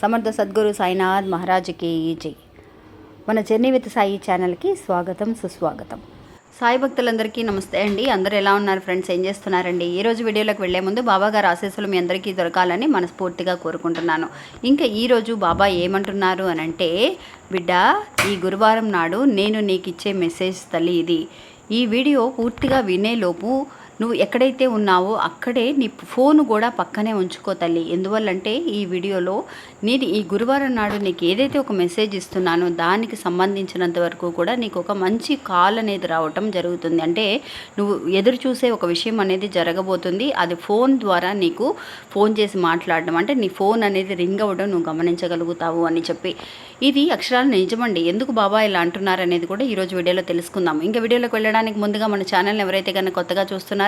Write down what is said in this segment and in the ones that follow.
సమర్థ సద్గురు సాయినాథ్ మహారాజ్కి జై. మన జర్నీ విత్ సాయి ఛానల్కి స్వాగతం సుస్వాగతం. సాయి భక్తులందరికీ నమస్తే అండి. అందరూ ఎలా ఉన్నారు ఫ్రెండ్స్? ఏం చేస్తున్నారండి? ఈ రోజు వీడియోలోకి వెళ్ళే ముందు బాబా గారు ఆశీస్సులు మీ అందరికీ దొరకాలని మనస్ఫూర్తిగా కోరుకుంటున్నాను. ఇంకా ఈరోజు బాబా ఏమంటున్నారు అని అంటే బిడ్డ ఈ గురువారం నాడు నేను నీకు ఇచ్చే మెసేజ్ తల్లి ఇది. ఈ వీడియో పూర్తిగా వినేలోపు నువ్వు ఎక్కడైతే ఉన్నావో అక్కడే నీ ఫోన్ కూడా పక్కనే ఉంచుకో తల్లి. ఎందువల్లంటే ఈ వీడియోలో నేను ఈ గురువారం నాడు నీకు ఏదైతే ఒక మెసేజ్ ఇస్తున్నానో దానికి సంబంధించినంత వరకు కూడా నీకు ఒక మంచి కాల్ అనేది రావటం జరుగుతుంది. అంటే నువ్వు ఎదురు చూసే ఒక విషయం అనేది జరగబోతుంది. అది ఫోన్ ద్వారా నీకు ఫోన్ చేసి మాట్లాడడం అంటే నీ ఫోన్ అనేది రింగ్ అవ్వడం నువ్వు గమనించగలుగుతావు అని చెప్పి. ఇది అక్షరాలు నిజమండి. ఎందుకు బాబా ఇలా అంటున్నారు అనేది కూడా ఈరోజు వీడియోలో తెలుసుకుందాం. ఇంకా వీడియోలోకి వెళ్ళడానికి ముందుగా మన ఛానల్ని ఎవరైతే కనుక కొత్తగా చూస్తున్నారో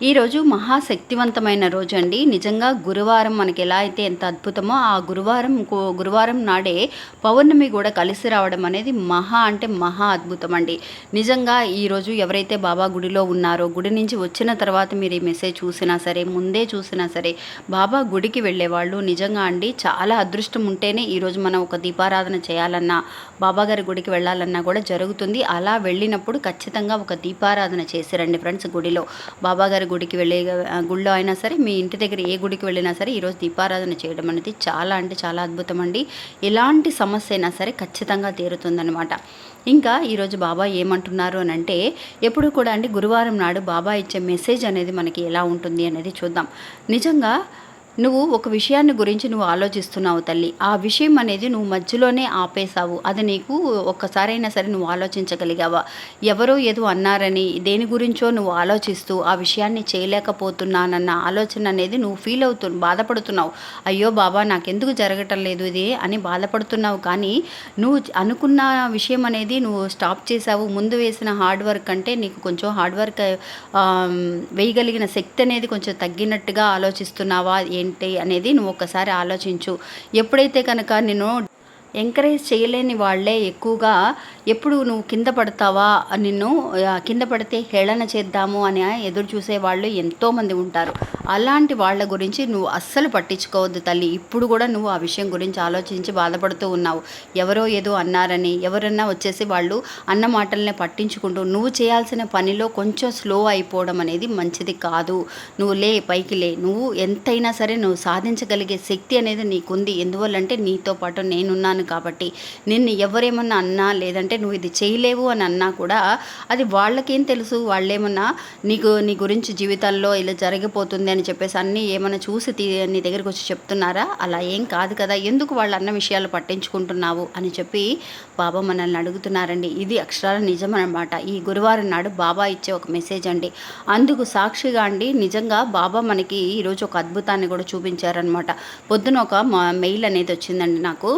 ఈరోజు మహాశక్తివంతమైన రోజు అండి నిజంగా గురువారం మనకి ఎలా అయితే ఎంత అద్భుతమో ఆ గురువారం గురువారం నాడే పౌర్ణమి కూడా కలిసి రావడం అనేది మహా అంటే మహా అద్భుతం అండి నిజంగా ఈరోజు ఎవరైతే బాబా గుడిలో ఉన్నారో గుడి నుంచి వచ్చిన తర్వాత మీరు ఈ మెసేజ్ చూసినా సరే ముందే చూసినా సరే బాబా గుడికి వెళ్ళేవాళ్ళు నిజంగా అండి చాలా అదృష్టం ఉంటేనే ఈరోజు మనం ఒక దీపారాధన చేయాలన్నా బాబాగారి గుడికి వెళ్ళాలన్నా కూడా జరుగుతుంది. అలా వెళ్ళినప్పుడు ఖచ్చితంగా ఒక దీపారాధన చేసిరండి ఫ్రెండ్స్ గుడిలో. బాబా గారి గుడికి వెళ్ళే గుళ్ళో అయినా సరే మీ ఇంటి దగ్గర ఏ గుడికి వెళ్ళినా సరే ఈరోజు దీపారాధన చేయడం అనేది చాలా అంటే చాలా అద్భుతం అండి. ఎలాంటి సమస్య అయినా సరే ఖచ్చితంగా తీరుతుందనమాట ఇంకా ఈరోజు బాబా ఏమంటున్నారు అని అంటే ఎప్పుడు కూడా అండి గురువారం నాడు బాబా ఇచ్చే మెసేజ్ అనేది మనకి ఎలా ఉంటుంది అనేది చూద్దాం. నిజంగా నువ్వు ఒక విషయాన్ని గురించి నువ్వు ఆలోచిస్తున్నావు తల్లి. ఆ విషయం అనేది నువ్వు మధ్యలోనే ఆపేశావు. అది నీకు ఒక్కసారైనా సరే నువ్వు ఆలోచించగలిగావా? ఎవరో ఏదో అన్నారని దేని గురించో నువ్వు ఆలోచిస్తూ ఆ విషయాన్ని చేయలేకపోతున్నానన్న ఆలోచన అనేది నువ్వు ఫీల్ అవుతు బాధపడుతున్నావు. అయ్యో బాబా నాకెందుకు జరగటం లేదు ఇది అని బాధపడుతున్నావు. కానీ నువ్వు అనుకున్న విషయం అనేది నువ్వు స్టాప్ చేసావు ముందు వేసిన హార్డ్ వర్క్ అంటే నీకు కొంచెం హార్డ్ వర్క్ వేయగలిగిన శక్తి అనేది కొంచెం తగ్గినట్టుగా ఆలోచిస్తున్నావా? ఏంటి అనేది నువ్వు ఒకసారి ఆలోచించు. ఎప్పుడైతే కనుక నేను ఎంకరేజ్ చేయలేని వాళ్ళే ఎక్కువగా ఎప్పుడు నువ్వు కింద పడతావా నిన్ను కింద పడితే హేళన చేద్దాము అని ఎదురు చూసే వాళ్ళు ఎంతోమంది ఉంటారు. అలాంటి వాళ్ళ గురించి నువ్వు అస్సలు పట్టించుకోవద్దు తల్లి. ఇప్పుడు కూడా నువ్వు ఆ విషయం గురించి ఆలోచించి బాధపడుతూ ఉన్నావు. ఎవరో ఏదో అన్నారని ఎవరన్నా వచ్చేసి వాళ్ళు అన్న మాటలనే పట్టించుకుంటూ నువ్వు చేయాల్సిన పనిలో కొంచెం స్లో అయిపోవడం అనేది మంచిది కాదు. నువ్వు లే పైకి లే. నువ్వు ఎంతైనా సరే నువ్వు సాధించగలిగే శక్తి అనేది నీకుంది. ఎందువల్లంటే నీతో పాటు నేనున్నాను కాబట్టి నిన్ను ఎవరేమన్నా అన్నా లేదంటే నువ్వు ఇది చేయలేవు అని అన్నా కూడా అది వాళ్ళకేం తెలుసు? వాళ్ళేమన్నా నీకు నీ గురించి జీవితాల్లో ఇలా జరిగిపోతుంది అని చెప్పేసి అన్నీ ఏమైనా చూసి నీ దగ్గరికి వచ్చి చెప్తున్నారా? అలా ఏం కాదు కదా. ఎందుకు వాళ్ళు అన్న విషయాలు పట్టించుకుంటున్నావు? అని చెప్పి బాబా మనల్ని అడుగుతున్నారండి. ఇది అక్షరాల నిజం అనమాట ఈ గురువారం నాడు బాబా ఇచ్చే ఒక మెసేజ్ అండి. అందుకు సాక్షిగా అండి నిజంగా బాబా మనకి ఈరోజు ఒక అద్భుతాన్ని కూడా చూపించారనమాట పొద్దున ఒక మెయిల్ అనేది వచ్చిందండి నాకు.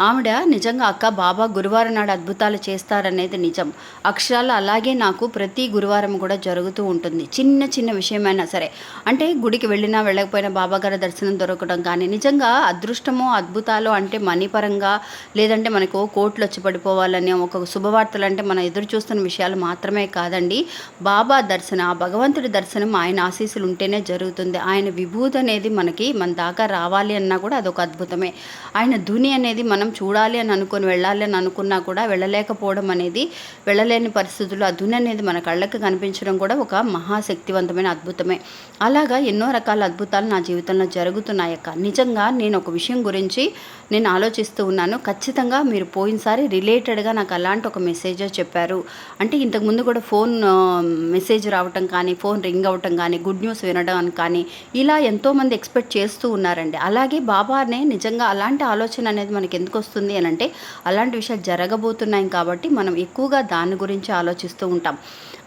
ఆవిడ నిజంగా అక్క బాబా గురువారం నాడు అద్భుతాలు చేస్తారనేది నిజం. అక్షరాలు అలాగే నాకు ప్రతి గురువారం కూడా జరుగుతూ ఉంటుంది. చిన్న చిన్న విషయమైనా సరే. అంటే గుడికి వెళ్ళినా వెళ్ళకపోయినా బాబా గారి దర్శనం దొరకడం కానీ నిజంగా అదృష్టమో అద్భుతాలు అంటే మనీ పరంగా లేదంటే మనకు కోట్లు వచ్చి పడిపోవాలని ఒక శుభవార్తలు అంటే మనం ఎదురు చూస్తున్న విషయాలు మాత్రమే కాదండి. బాబా దర్శనం ఆ భగవంతుడి దర్శనం ఆయన ఆశీస్సులు ఉంటేనే జరుగుతుంది. ఆయన విభూతి అనేది మనకి మన దాకా రావాలి అన్నా కూడా అదొక అద్భుతమే. ఆయన ధుని అనేది మనం చూడాలి అని అనుకొని వెళ్ళాలి అని అనుకున్నా కూడా వెళ్ళలేకపోవడం అనేది వెళ్ళలేని పరిస్థితుల్లో ఆ అనేది మన కళ్ళకి కనిపించడం కూడా ఒక మహాశక్తివంతమైన అద్భుతమే. అలాగా ఎన్నో రకాల అద్భుతాలు నా జీవితంలో జరుగుతున్నాయి అక్క నిజంగా నేను ఒక విషయం గురించి నేను ఆలోచిస్తూ ఉన్నాను. ఖచ్చితంగా మీరు పోయినసారి రిలేటెడ్గా నాకు అలాంటి ఒక మెసేజ్ చెప్పారు. అంటే ఇంతకుముందు కూడా ఫోన్ మెసేజ్ రావటం కానీ ఫోన్ రింగ్ అవ్వటం కానీ గుడ్ న్యూస్ వినడం కానీ ఇలా ఎంతోమంది ఎక్స్పెక్ట్ చేస్తూ ఉన్నారండి. అలాగే బాబానే నిజంగా అలాంటి ఆలోచన అనేది మనకి ఎందుకు ఎందుకు వస్తుంది అని అంటే అలాంటి విషయాలు జరగబోతున్నాయి కాబట్టి మనం ఎక్కువగా దాని గురించి ఆలోచిస్తూ ఉంటాం.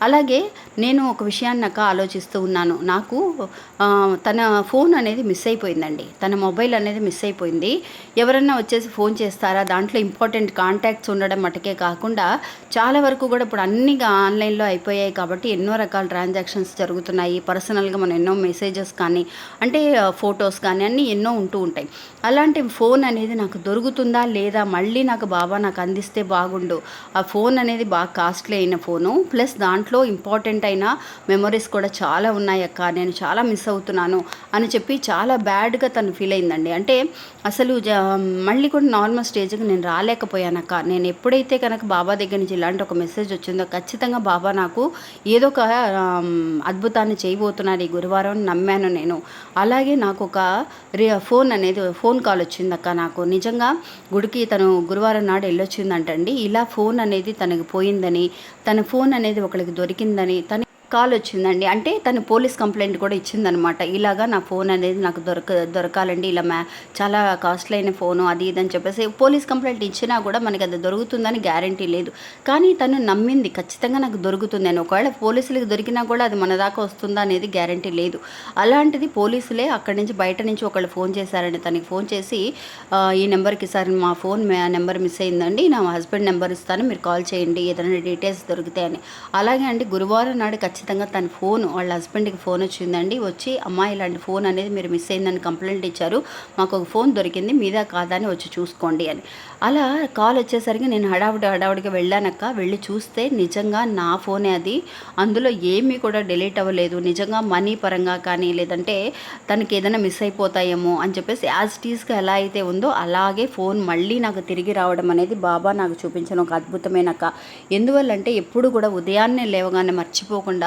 అలాగే నేను ఒక విషయాన్ని నాకు ఆలోచిస్తూ ఉన్నాను. నాకు తన ఫోన్ అనేది మిస్ అయిపోయిందండి. తన మొబైల్ అనేది మిస్ అయిపోయింది. ఎవరన్నా వచ్చేసి ఫోన్ చేస్తారా? దాంట్లో ఇంపార్టెంట్ కాంటాక్ట్స్ ఉండడం మటుకే కాకుండా చాలా వరకు కూడా ఇప్పుడు అన్ని ఆన్లైన్లో అయిపోయాయి కాబట్టి ఎన్నో రకాల ట్రాన్సాక్షన్స్ జరుగుతున్నాయి. పర్సనల్గా మనం ఎన్నో మెసేజెస్ కానీ అంటే ఫొటోస్ కానీ అన్నీ ఎన్నో ఉంటూ ఉంటాయి. అలాంటి ఫోన్ అనేది నాకు దొరుకుతుందా లేదా మళ్ళీ నాకు బాబా నాకు అందిస్తే బాగుండు. ఆ ఫోన్ అనేది బాగా కాస్ట్లీ అయిన ఫోను. ప్లస్ దాంట్లో ఇంపార్టెంట్ అయిన మెమరీస్ కూడా చాలా ఉన్నాయి అక్క. నేను చాలా మిస్ అవుతున్నాను అని చెప్పి చాలా బ్యాడ్గా తను ఫీల్ అయిందండి. అంటే అసలు మళ్ళీ కూడా నార్మల్ స్టేజ్కి నేను రాలేకపోయానక్క నేను ఎప్పుడైతే కనుక బాబా దగ్గర నుంచి ఇలాంటి ఒక మెసేజ్ వచ్చిందో ఖచ్చితంగా బాబా నాకు ఏదో ఒక అద్భుతాన్ని చేయబోతున్నారు ఈ గురువారం నమ్మాను నేను. అలాగే నాకు ఒక రి ఫోన్ అనేది ఫోన్ కాల్ వచ్చిందక్క నాకు. నిజంగా గుడికి తను గురువారం నాడు వెళ్ళొచ్చిందంటండి. ఇలా ఫోన్ అనేది తనకు పోయిందని తన ఫోన్ అనేది ఒకరికి దొరికిందని తను కాల్ వచ్చిందండి. అంటే తను పోలీస్ కంప్లైంట్ కూడా ఇచ్చిందనమాట. ఇలాగా నా ఫోన్ అనేది నాకు దొరక దొరకాలండి. ఇలా మ్యా చాలా కాస్ట్లీ అయిన ఫోను అది ఇది అని చెప్పేసి పోలీస్ కంప్లైంట్ ఇచ్చినా కూడా మనకి అది దొరుకుతుందని గ్యారంటీ లేదు. కానీ తను నమ్మింది ఖచ్చితంగా నాకు దొరుకుతుంది అని. ఒకవేళ పోలీసులకు దొరికినా కూడా అది మన దాకా వస్తుందా అనేది గ్యారంటీ లేదు. అలాంటిది పోలీసులే అక్కడి నుంచి బయట నుంచి ఒకళ్ళు ఫోన్ చేశారండి. తనకి ఫోన్ చేసి ఈ నెంబర్కి సార్ మా ఫోన్ నెంబర్ మిస్ అయిందండి. నా హస్బెండ్ నెంబర్ ఇస్తాను. మీరు కాల్ చేయండి. ఏదైనా డీటెయిల్స్ దొరుకుతాయని అలాగే అండి గురువారం నాడు ఖచ్చితంగా ఖచ్చితంగా తన ఫోన్ వాళ్ళ హస్బెండ్కి ఫోన్ వచ్చిందండి. వచ్చి అమ్మాయి ఇలాంటి ఫోన్ అనేది మీరు మిస్ అయిందని కంప్లైంట్ ఇచ్చారు. మాకు ఒక ఫోన్ దొరికింది మీదా కాదా అని వచ్చి చూసుకోండి అని. అలా కాల్ వచ్చేసరికి నేను హడావుడి హడావుడిగా వెళ్ళానక్క. వెళ్ళి చూస్తే నిజంగా నా ఫోనే అది. అందులో ఏమీ కూడా డిలీట్ అవ్వలేదు. నిజంగా మనీ పరంగా కానీ లేదంటే తనకి ఏదైనా మిస్ అయిపోతాయేమో అని చెప్పేసి యాజ్ టీస్గా ఎలా అయితే ఉందో అలాగే ఫోన్ మళ్ళీ నాకు తిరిగి రావడం అనేది బాబా నాకు చూపించిన ఒక అద్భుతమైన అక్క ఎందువల్లంటే ఎప్పుడు కూడా ఉదయాన్నే లేవగానే మర్చిపోకుండా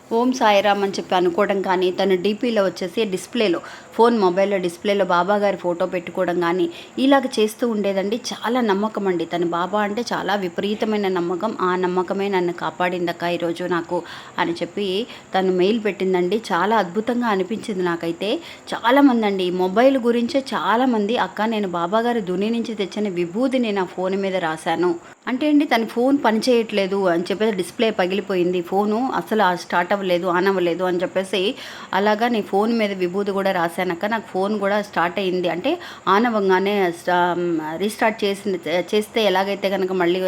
ఓం సాయిరామ్ అని చెప్పి అనుకోవడం కానీ తన డీపీలో వచ్చేసి డిస్ప్లేలో ఫోన్ మొబైల్లో డిస్ప్లేలో బాబా గారి ఫోటో పెట్టుకోవడం కానీ ఇలాగ చేస్తూ ఉండేదండి. చాలా నమ్మకం అండి. తన బాబా అంటే చాలా విపరీతమైన నమ్మకం. ఆ నమ్మకమే నన్ను కాపాడిందక్క ఈరోజు నాకు అని చెప్పి తను మెయిల్ పెట్టిందండి. చాలా అద్భుతంగా అనిపించింది నాకైతే. చాలామంది అండి. మొబైల్ గురించే చాలామంది అక్క నేను బాబా గారి దుని నుంచి తెచ్చిన విభూతిని నా ఫోన్ మీద రాశాను. అంటే అండి తన ఫోన్ పనిచేయట్లేదు అని చెప్పేసి డిస్ప్లే పగిలిపోయింది. ఫోను అసలు ఆ స్టార్ట్ అవ్వలేదు ఆన్ అవ్వలేదు అని చెప్పేసి అలాగా నీ ఫోన్ మీద విభూతి కూడా రాశానక్క. నాకు ఫోన్ కూడా స్టార్ట్ అయింది అంటే ఆన్ అవ్వగానే రీస్టార్ట్ చేసిన చేస్తే ఎలాగైతే కనుక మళ్ళీ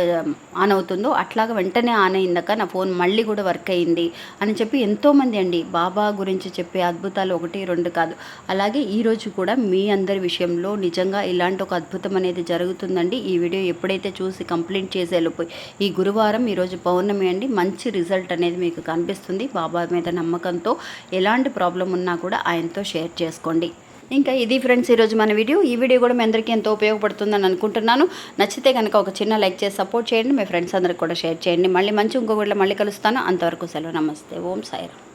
ఆన్ అవుతుందో అట్లాగా వెంటనే ఆన్ అయిందక్క నా ఫోన్ మళ్ళీ కూడా వర్క్ అయింది అని చెప్పి ఎంతోమంది అండి బాబా గురించి చెప్పే అద్భుతాలు ఒకటి రెండు కాదు. అలాగే ఈరోజు కూడా మీ అందరి విషయంలో నిజంగా ఇలాంటి ఒక అద్భుతం అనేది జరుగుతుందండి. ఈ వీడియో ఎప్పుడైతే చూసి కంప్లీట్ చేసేలోపు ఈ గురువారం ఈరోజు పౌర్ణమి అండి మంచి రిజల్ట్ అనేది మీకు కనిపిస్తుంది. బాబా మీద నమ్మకంతో ఎలాంటి ప్రాబ్లం ఉన్నా కూడా ఆయనతో షేర్ చేసుకోండి. ఇంకా ఇది ఫ్రెండ్స్ ఈరోజు మన వీడియో. ఈ వీడియో కూడా మీ అందరికీ ఎంతో ఉపయోగపడుతుందని అనుకుంటున్నాను. నచ్చితే కనుక ఒక చిన్న లైక్ చేసి సపోర్ట్ చేయండి. మీ ఫ్రెండ్స్ అందరికి కూడా షేర్ చేయండి. మళ్ళీ మంచి ఇంకొకటి మళ్ళీ కలుస్తాను. అంతవరకు సెలవు. నమస్తే. ఓం సాయిరామ్.